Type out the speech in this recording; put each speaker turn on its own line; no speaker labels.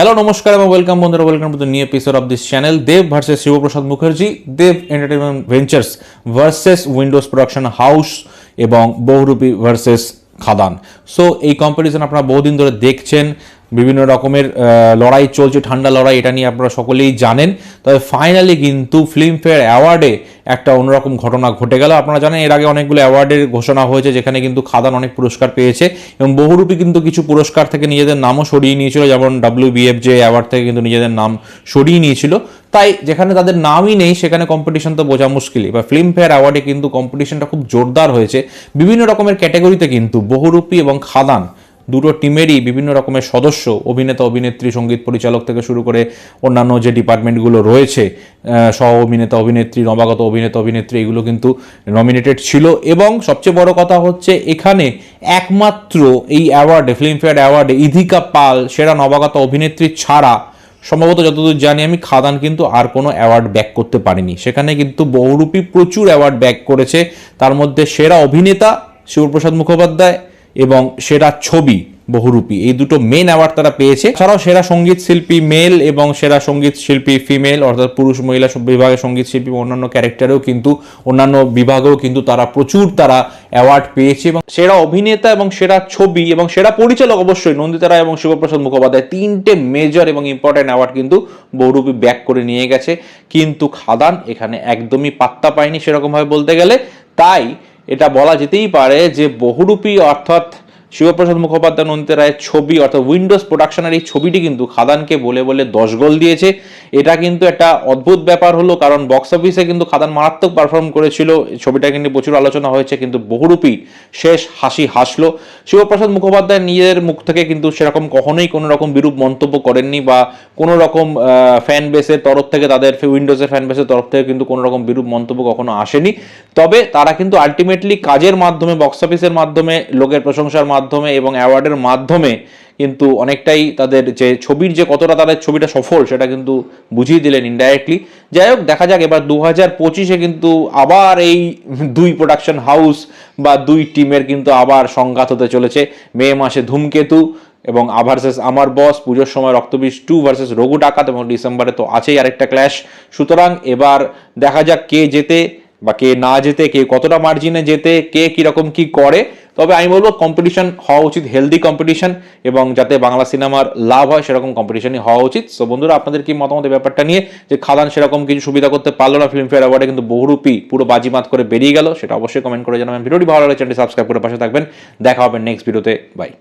Hello নমস্কার এবং welcome বন্ধুরা welcome to the new episode of this channel Dev versus Shiboprosad Mukherjee Dev entertainment ventures versus Windows production house এবং Bohurupi versus Khadaan so এই competition আপনারা বহুদিন ধরে দেখছেন বিভিন্ন রকমের লড়াই চলছে, ঠান্ডা লড়াই, এটা নিয়ে আপনারা সকলেই জানেন। তবে ফাইনালি কিন্তু ফিল্মফেয়ার অ্যাওয়ার্ডে একটা অন্যরকম ঘটনা ঘটে গেল। আপনারা জানেন, এর আগে অনেকগুলো অ্যাওয়ার্ডের ঘোষণা হয়েছে, যেখানে কিন্তু খাদান অনেক পুরস্কার পেয়েছে এবং বহুরূপী কিন্তু কিছু পুরস্কার থেকে নিজেদের নামও সরিয়ে নিয়েছিল, যেমন ডাব্লিউ বিএফ যে অ্যাওয়ার্ড থেকে কিন্তু নিজেদের নাম সরিয়ে নিয়েছিল। তাই যেখানে তাদের নামই নেই, সেখানে কম্পিটিশন তো বোঝা মুশকিলই। বা ফিল্মফেয়ার অ্যাওয়ার্ডে কিন্তু কম্পিটিশনটা খুব জোরদার হয়েছে। বিভিন্ন রকমের ক্যাটাগরিতে কিন্তু বহুরূপী এবং খাদান দুটো টিমেরই বিভিন্ন রকমের সদস্য, অভিনেতা, অভিনেত্রী, সংগীত পরিচালক থেকে শুরু করে অন্যান্য যে ডিপার্টমেন্টগুলো রয়েছে সহ অভিনেতা, অভিনেত্রী, নবাগত অভিনেতা, অভিনেত্রী, এগুলো কিন্তু নমিনেটেড ছিল। এবং সবচেয়ে বড় কথা হচ্ছে এখানে একমাত্র এই অ্যাওয়ার্ডে ফিল্মফেয়ার অ্যাওয়ার্ডে ইধিকা পাল, সেরা নবাগত অভিনেত্রী ছাড়া, সম্ভবত যতদূর জানি আমি খাদান কিন্তু আর কোনো অ্যাওয়ার্ড ব্যাক করতে পারিনি। সেখানে কিন্তু বহুরূপী প্রচুর অ্যাওয়ার্ড ব্যাক করেছে। তার মধ্যে সেরা অভিনেতা শিবপ্রসাদ মুখোপাধ্যায় এবং সেরা ছবি বহুরূপী। এই দুটো মেন অ্যাওয়ার্ড তারা পেয়েছে। এছাড়াও সেরা সংগীত শিল্পী মেল এবং সেরা সংগীত শিল্পী ফিমেল অর্থাৎ পুরুষ, মহিলা বিভাগে সংগীত শিল্পী অন্যান্য ক্যারেক্টারেও কিন্তু, অন্যান্য বিভাগেও কিন্তু তারা প্রচুর তারা অ্যাওয়ার্ড পেয়েছে এবং সেরা অভিনেতা এবং সেরা ছবি এবং সেরা পরিচালক অবশ্যই নন্দিতা রায় এবং শিবপ্রসাদ মুখোপাধ্যায় তিনটে মেজর এবং ইম্পর্টেন্ট অ্যাওয়ার্ড কিন্তু বহুরূপী ব্যাক করে নিয়ে গেছে। কিন্তু খাদান এখানে একদমই পাত্তা পায়নি সেরকমভাবে বলতে গেলে। তাই এটা বলা যেতেই পারে যে বহুরূপী অর্থাৎ শিবপ্রসাদ মুখোপাধ্যায় নন্দিতা রায়ের ছবি, অর্থাৎ উইন্ডোজ প্রোডাকশনের এই ছবিটি কিন্তু খাদানকে বলে বলে দশ গোল দিয়েছে। এটা কিন্তু একটা অদ্ভুত ব্যাপার হলো, কারণ বক্স অফিসে কিন্তু খাদান মারাত্মক পারফর্ম করেছিল। ছবিটা কিন্তু প্রচুর আলোচনা হয়েছে, কিন্তু বহুরূপী শেষ হাসি হাসলো। শিবপ্রসাদ মুখোপাধ্যায় নিজের মুখ থেকে কিন্তু সেরকম কখনোই কোনো রকম বিরূপ মন্তব্য করেননি বা কোনো রকম ফ্যান বেসের তরফ থেকে তাদের উইন্ডোজের ফ্যান বেসের তরফ থেকে কিন্তু কোনো রকম বিরূপ মন্তব্য কখনো আসেনি। তবে তারা কিন্তু আলটিমেটলি কাজের মাধ্যমে বক্স অফিসের মাধ্যমে, লোকের প্রশংসার মাধ্যমে এবং অ্যাওয়ার্ডের মাধ্যমে কিন্তু অনেকটাই তাদের যে ছবির যে কতটা তাদের ছবিটা সফল সেটা কিন্তু বুঝিয়ে দিলেন ইনডাইরেক্টলি যাই হোক, দেখা যাক এবার দু হাজার পঁচিশে কিন্তু আবার এই দুই প্রোডাকশন হাউস বা দুই টিমের কিন্তু আবার সংঘাত হতে চলেছে। মে মাসে ধূমকেতু এবং ভার্সেস আমার বস পুজোর সময় রক্তবীজ টু ভার্সেস রঘু ডাকাত এবং ডিসেম্বরে তো আছেই আরেকটা ক্ল্যাশ সুতরাং এবার দেখা যাক কে যেতে বা কে না যেতে, কে কতটা মার্জিনে যেতে, কে কীরকম কি করে, তবে আমি বলব কম্পিটিশন হওয়া উচিত হেলদি কম্পিটিশন এবং যাতে বাংলা সিনেমার লাভ হয় সেরকম কম্পিটিশনই হওয়া উচিত। সো বন্ধুরা, আপনাদের কি মতামত ব্যাপারটা নিয়ে? যে খাদান সেরকম কিছু সুবিধা করতে পারল না ফিল্মফেয়ার অ্যাওয়ার্ডে কিন্তু বহুরূপী পুরো বাজিমাত করে বেরিয়ে গেল, সেটা অবশ্যই কমেন্ট করে জানাবেন। ভিডিওটি ভালো লাগলে চ্যানেলটি সাবস্ক্রাইব করে পাশে থাকবেন। দেখা হবে নেক্সট ভিডিওতে বাই